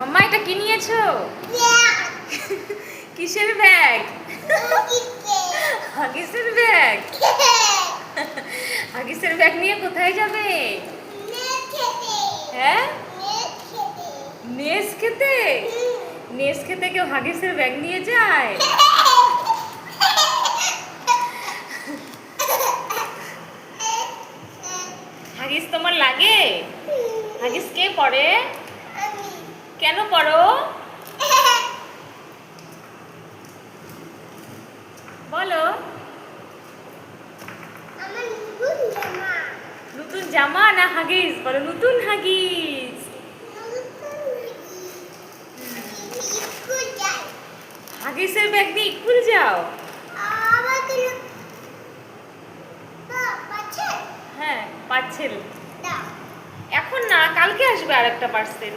মাম্মা এটা কি নিয়েছো? কিসের ব্যাগ? হাগিসের ব্যাগ। হাগিসের ব্যাগ? নিয়ে কোথায় যাবে? হ্যাঁ? নেস খেতে? নেস খেতে কেউ হাগিসের ব্যাগ নিয়ে যায়? হাগিস তোমার লাগে? হাগিস কে পড়ে কেন পড়ো? বলো। নতুন জামা। না হাগিস? বলো নতুন হাগিস। হাগিসের ব্যাগ নিয়ে স্কুল যাও। হ্যাঁ পাচ্ছেল এখন না কালকে আসবে আর একটা পার্সেল